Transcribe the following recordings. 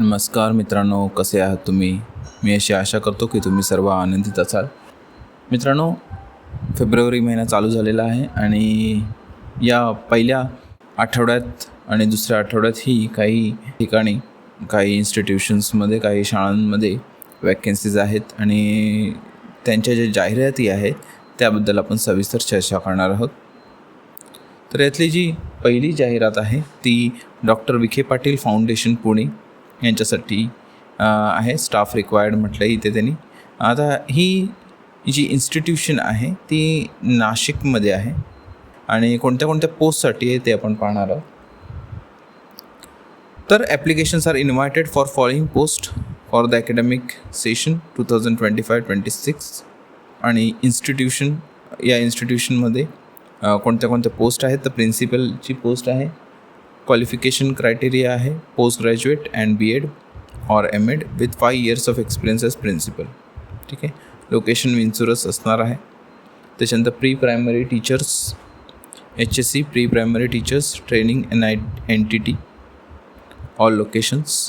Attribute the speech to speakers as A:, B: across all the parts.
A: नमस्कार मित्रांनो कसे आहात तुम्ही? मी अशी आशा करतो की तुम्ही सर्व आनंदित असाल. मित्रांनो फेब्रुवारी महिना चालू झालेला आहे आणि या पहिल्या आठवड्यात आणि दुसऱ्या आठवड्यातही काही ठिकाणी काही इन्स्टिट्यूशन्समध्ये काही शाळांमध्ये वॅकेन्सीज आहेत आणि त्यांच्या ज्या जाहिराती आहेत त्याबद्दल आपण सविस्तर चर्चा करणार आहोत. तर यातली जी पहिली जाहिरात आहे ती डॉक्टर विखे पाटील फाउंडेशन पुणे. यांच्यासाठी आहे. स्टाफ रिक्वायर्ड म्हटलं इथे त्यांनी. आता ही जी इन्स्टिट्यूशन आहे ती नाशिकमध्ये आहे. आणि कोणत्या कोणत्या पोस्टसाठी आहे ते आपण पाहणार आहोत. तर applications are invited for following post for the academic session two thousand twenty five twenty six आणि इन्स्टिट्यूशन या इन्स्टिट्यूशनमध्ये कोणत्या कोणत्या पोस्ट आहेत. तर प्रिन्सिपलची पोस्ट आहे. क्वालिफिकेशन क्रायटेरिया आहे post graduate and B Ed or M Ed with five years of experience as principal ठीक आहे लोकेशन विंचुरस असणार आहे. त्याच्यानंतर pre primary teachers H S C pre primary teachers training N I N T T all locations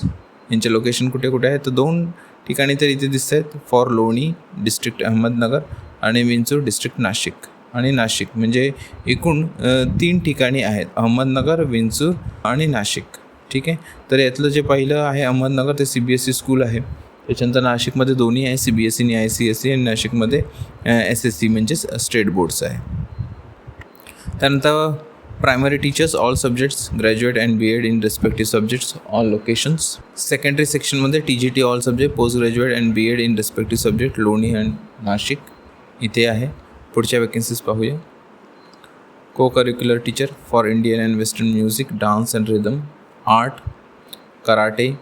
A: यांचे location कुठे कुठे आहे? तर दोन ठिकाणी तर इथे दिसत आहेत फॉर लोणी डिस्ट्रिक्ट अहमदनगर आणि विंचूर डिस्ट्रिक्ट नाशिक आणि नाशिक. म्हणजे एकूण तीन ठिकाणी आहेत. अहमदनगर विंचूर आणि नाशिक. ठीक आहे? तर यातलं जे पहिलं आहे अहमदनगर ते C B S C school आहे. त्याच्यानंतर नाशिकमध्ये दोन्ही आहे सी बी एस सी आणि आय सी एस सी आणि नाशिकमध्ये एस एस सी म्हणजेच स्टेट बोर्ड्स आहे. त्यानंतर primary teachers all subjects graduate and B Ed in respective subjects all locations secondary सेक्शनमध्ये T G T all subject post graduate and B Ed in respective subject Loni and Nashik. इथे आहे. पुढच्या vacancies पाहूया. Co curricular teacher for Indian and western music dance and rhythm art karate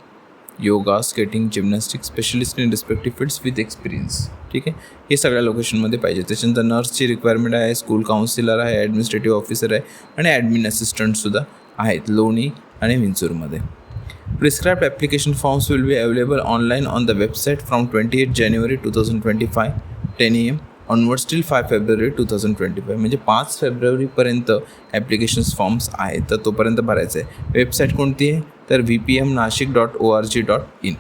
A: yoga skating gymnastic specialist in respective fields with experience ठीक आहे? हे सगळ्या लोकेशनमध्ये पाहिजे. त्याच्यानंतर नर्सची रिक्वायरमेंट आहे स्कूल काउन्सिलर आहे ॲडमिनिस्ट्रेटिव्ह ऑफिसर आहे आणि ॲडमिन असिस्टंटसुद्धा आहेत. लोणी आणि विंचूरमध्ये. Prescribed application forms will be available online on the website from twenty eight January two thousand twenty five ten A M onward till five February two thousand twenty five म्हणजे पाच फेब्रुवारीपर्यंत applications forms आहेत तर तोपर्यंत भरायचं आहे website कोणती आहे? तर V P M Nashik dot O R G dot in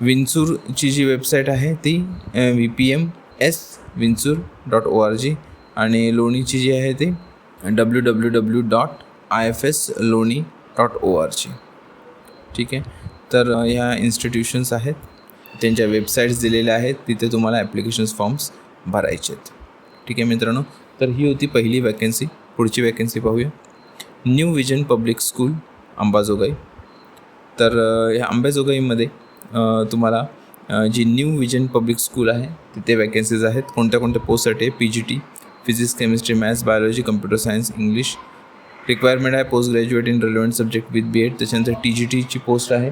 A: विंचूरची जी वेबसाईट आहे ती V P M S Vinchur dot O R G आणि लोणीची जी आहे ती W W W dot I F S Loni dot O R G ठीक आहे? तर ह्या इन्स्टिट्यूशन्स आहेत. त्यांच्या वेबसाईट्स दिलेल्या आहेत. तिथे तुम्हाला ॲप्लिकेशन्स फॉर्म्स भरायचे आहेत. ठीक आहे मित्रांनो? तर ही होती पहिली वॅकन्सी पुढची वॅकन्सी पाहूया. New vision public school Ambajogai. तर ह्या अंबाजोगाईमध्ये तुम्हाला जी न्यू विजन पब्लिक स्कूल आहे तिथे वॅकन्सीज आहेत. कोणत्या कोणत्या पोस्टसाठी आहे? P G T physics chemistry maths biology computer science English requirement आहे post graduate in relevant subject with B Ed त्याच्यानंतर टी जी टीची पोस्ट आहे.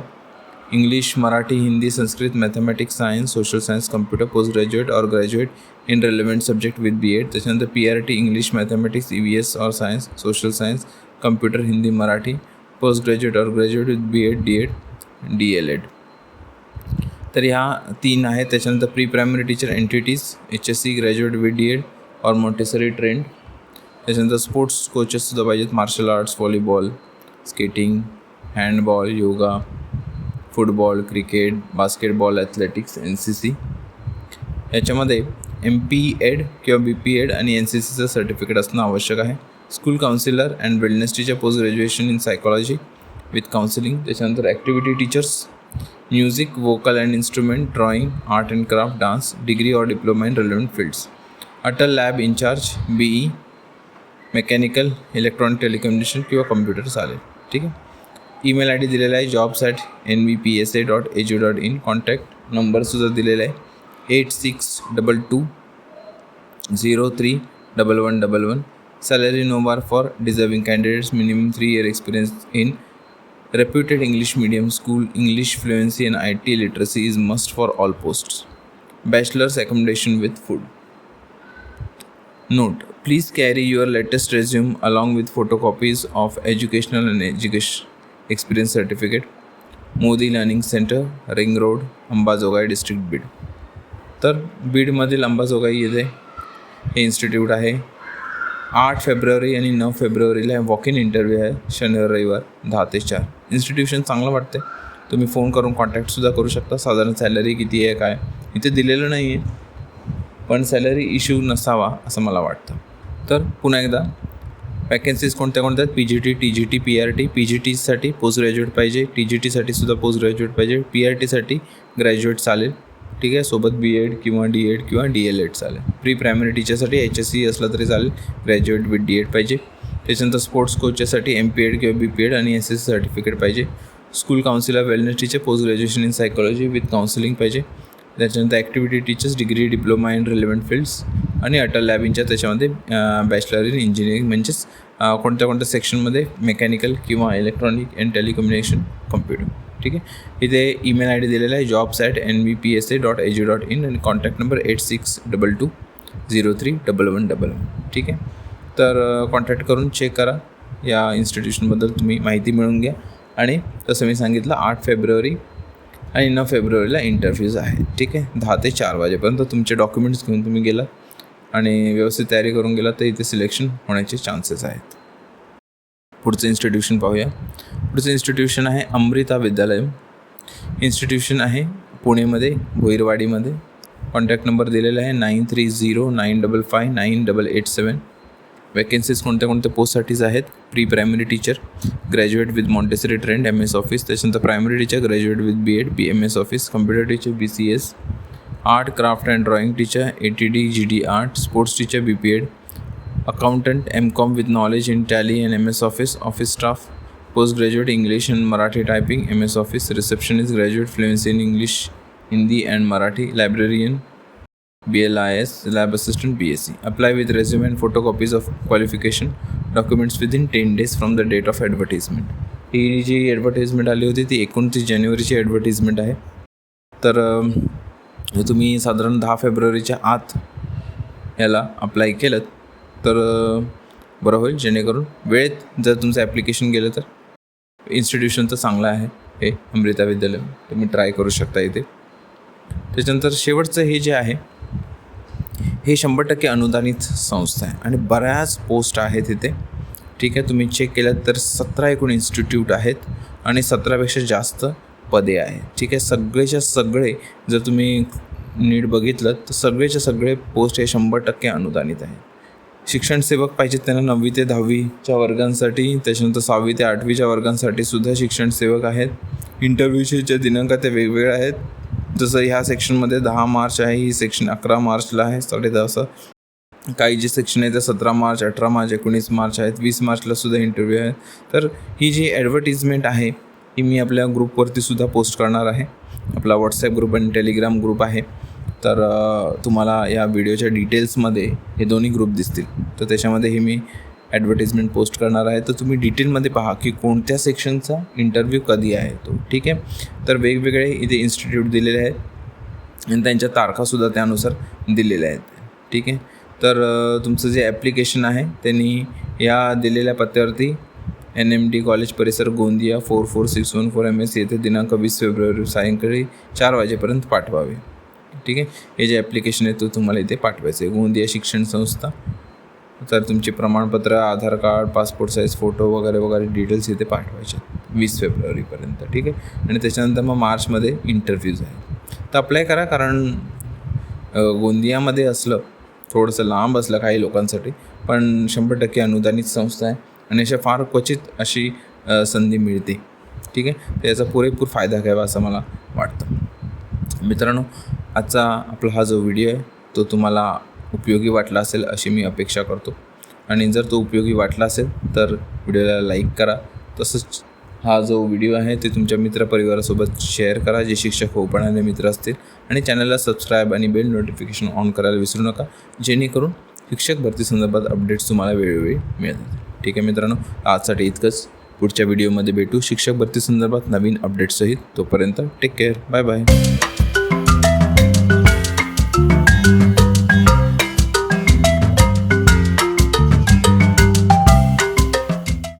A: English Marathi Hindi Sanskrit mathematics science social science computer post graduate और graduate in relevant subject with B Ed त्याच्यानंतर P R T English mathematics E V S और science social science computer Hindi Marathi post graduate और graduate with B Ed D Ed D L Ed तर ह्या तीन आहेत त्याच्यानंतर pre primary teacher entities H S C graduate with D Ed और Montessori trained. त्याच्यानंतर sports कोचेससुद्धा पाहिजेत martial arts volleyball skating, handball, yoga. Football, cricket, basketball athletics N C C याच्यामध्ये एम पी एड किंवा बी पी एड आणि N C सीचं certificate असणं आवश्यक आहे. School counsellor and wellness teacher post graduation in psychology with counselling त्याच्यानंतर activity teachers music vocal and instrument drawing art and craft dance degree और diploma in relevant fields Atal lab incharge B E mechanical electronic telecommunication किंवा computer चालेल. ठीक आहे? Email I D दिलेला आहे jobs at N V P S A dot A G dot in contact नंबरसुद्धा दिलेला आहे eight six double two zero three double one double one salary no bar for deserving candidates minimum three year experience in reputed English medium school, English fluency and IT literacy is must for all posts. Bachelor's accommodation with food. Note: Please carry your latest resume along with photocopies of educational and education experience certificate Modi learning centre ring road Ambajogai district Beed तर बीडमधील अंबाजोगाई येथे हे institute आहे. आठ February आणि नऊ फेब्रुवारीला walk in interview आहे शनिवार रविवार दहा ते चार. इन्स्टिट्यूशन चांगलं वाटते तुम्ही फोन करून कॉन्टॅक्टसुद्धा करू शकता. साधारण सॅलरी किती आहे काय? इथे दिलेलं नाही आहे पण सॅलरी इश्यू नसावा असं मला वाटतं. तर पुन्हा एकदा वॅकन्सीज कोणत्या कोणत्या आहेत? P G T T G T P R T P G टीसाठी पोस्ट ग्रॅज्युएट पाहिजे. टी जी टीसाठी सुद्धा पोस्ट ग्रॅज्युएट पाहिजे. पी आर टीसाठी ग्रॅज्युएट चालेल. ठीक आहे? सोबत बी एड किंवा डी एड किंवा डी एल एड चालेल. प्री प्रायमरी टीचरसाठी एच एस सी असलं तरी चालेल. ग्रॅज्युएट विथ डी एड पाहिजे. त्याच्यानंतर स्पोर्ट्स कोचसाठी एम पी एड किंवा बी पी एड आणि एस एस सर्टिफिकेट पाहिजे. School counsellor wellness teacher post graduation in psychology with counselling पाहिजे. त्याच्यानंतर activity teachers degree diploma in relevant fields आणि अटल लॅबिंगच्या त्याच्यामध्ये बॅचलर इन इंजिनिअरिंग म्हणजेच कोणत्या कोणत्या सेक्शनमध्ये मेकॅनिकल किंवा इलेक्ट्रॉनिक अँड टेलिकम्युनिकेशन कम्प्युटर ठीक आहे? इथे ईमेल आय डी दिलेला आहे jobs at N B P S A dot edu dot in आणि contact number eight six double two zero three double one double one ठीक आहे? तर कॉन्टॅक्ट करून चेक करा. या इन्स्टिट्यूशनबद्दल तुम्ही माहिती मिळवून घ्या. आणि तसं मी सांगितलं आठ फेब्रुवारी आणि नऊ फेब्रुवारीला इंटरव्ह्यूज आहेत. ठीक आहे? दहा ते चार वाजेपर्यंत तुमचे डॉक्युमेंट्स घेऊन तुम्ही गेलात. आणि व्यवस्थित तयारी करून गेलात तर इथे सिलेक्शन होण्याचे चान्सेस आहेत. पुढचं इन्स्टिट्यूशन पाहूया. पुढचं इन्स्टिट्यूशन आहे अमृता विद्यालय. इन्स्टिट्यूशन आहे पुणेमध्ये भोईरवाडीमध्ये. कॉन्टॅक्ट नंबर दिलेला आहे nine three zero nine double five nine double eight seven vacancies कोणत्या कोणत्या पोस्टसाठीच आहेत? Pre primary teacher graduate with Montessori trained M S Office त्याच्यानंतर primary teacher graduate with B Ed B M S Office computer teacher B C S art craft and drawing teacher A T D G D art sports teacher B P Ed accountant M Com with knowledge in Tally and M S Office office staff post graduate English and Marathi typing M S Office receptionist graduate fluency in English Hindi and Marathi librarian B L I S lab assistant B S C apply with resume and photo copies of qualification documents within ten days from the date of advertisement ही जी advertisement आली होती ती एकोणतीस जानेवारीची advertisement आहे. तर हे तुम्ही साधारण दहा फेब्रुवारीच्या आत याला अप्लाय केलं तर बरं होईल. जेणेकरून वेळेत जर तुमचं ॲप्लिकेशन गेलं तर इन्स्टिट्यूशन तर चांगलं आहे हे अमृता विद्यालय. तुम्ही ट्राय करू शकता इथे. त्याच्यानंतर शेवटचं हे जे आहे हे शंभर टक्के अनुदानित संस्था आहे आणि बऱ्याच पोस्ट आहेत इथे. ठीक आहे तुम्ही चेक केलं तर सतरा एकूण इन्स्टिट्यूट आहेत आणि सतरापेक्षा जास्त पदे आहेत ठीक आहे? सगळेच्या सगळे जर तुम्ही नीट बघितलं तर सगळेच्या सगळे पोस्ट हे शंभर टक्के अनुदानित आहे. शिक्षण सेवक पाहिजेत त्यांना नववी ते दहावीच्या वर्गांसाठी त्याच्यानंतर सहावी ते आठवीच्या वर्गांसाठी सुद्धा शिक्षण सेवक आहेत. इंटरव्ह्यूचे जे दिनांक ते वेगवेगळे आहेत. जसं ह्या सेक्शनमध्ये दहा मार्च आहे ही सेक्शन अकरा मार्चला आहे साडे दहा असं. काही जे सेक्शन आहे ते सतरा मार्च अठरा मार्च एकोणीस मार्च आहेत वीस मार्चला सुद्धा इंटरव्ह्यू आहे तर ही जी ॲडव्हर्टिजमेंट आहे ही मी आपल्या ग्रुपवरती सुद्धा पोस्ट करणार आहे. आपला व्हॉट्सॲप ग्रुप आणि टेलिग्राम ग्रुप आहे. तर तुम्हाला या व्हिडिओच्या डिटेल्समध्ये हे दोन्ही ग्रुप दिसतील. तर त्याच्यामध्ये हे मी ॲडव्हर्टिजमेंट पोस्ट करणार आहे. तर तुम्ही डिटेलमध्ये पहा की कोणत्या सेक्शनचा इंटरव्ह्यू कधी आहे तो. ठीक आहे? तर वेगवेगळे इथे इन्स्टिट्यूट दिलेले आहेत. आणि त्यांच्या तारखासुद्धा त्यानुसार दिलेल्या आहेत. ठीक आहे? तर तुमचं जे ॲप्लिकेशन आहे त्यांनी या दिलेल्या पत्त्यावरती एन एम डी कॉलेज परिसर Gondia four four six one four M S येथे दिनांक वीस फेब्रुवारी सायंकाळी चार वाजेपर्यंत पाठवावे. ठीक आहे? हे जे ॲप्लिकेशन आहे तो तुम्हाला इथे पाठवायचं आहे. गोंदिया शिक्षण संस्था. तर तुमचे प्रमाणपत्र Aadhaar card passport size photo वगैरे वगैरे डिटेल्स इथे पाठवायचे वीस फेब्रुवारीपर्यंत. ठीक आहे? आणि त्याच्यानंतर मग मार्चमध्ये इंटरव्ह्यूज आहे तर अप्लाय करा कारण गोंदियामध्ये असलं थोडंसं लांब असलं काही लोकांसाठी पण शंभर टक्के अनुदानित संस्था आहे. आणि अशा फार क्वचित अशी संधी मिळते. ठीक आहे? तर याचा पुरेपूर फायदा घ्यावा असं मला वाटतं. मित्रांनो आजचा आपला हा जो व्हिडिओ आहे तो तुम्हाला उपयोगी वाटला असेल अशी मी अपेक्षा करतो. आणि जर तो उपयोगी वाटला असेल तर व्हिडिओला लाईक करा. तसंच हा जो व्हिडिओ आहे ते तुमच्या मित्रपरिवारासोबत शेअर करा जे शिक्षक होपणारे मित्र असतील. आणि चॅनलला सबस्क्राईब आणि बेल नोटिफिकेशन ऑन करायला विसरू नका. जेणेकरून शिक्षक भरती संदर्भात अपडेट्स तुम्हाला वेळोवेळी मिळतात ठीक आहे मित्रांनो आजसाठी इतकंच. पुढच्या व्हिडिओमध्ये भेटू. शिक्षक भरती संदर्भात नवीन अपडेट्ससहित तोपर्यंत टेक केअर बाय बाय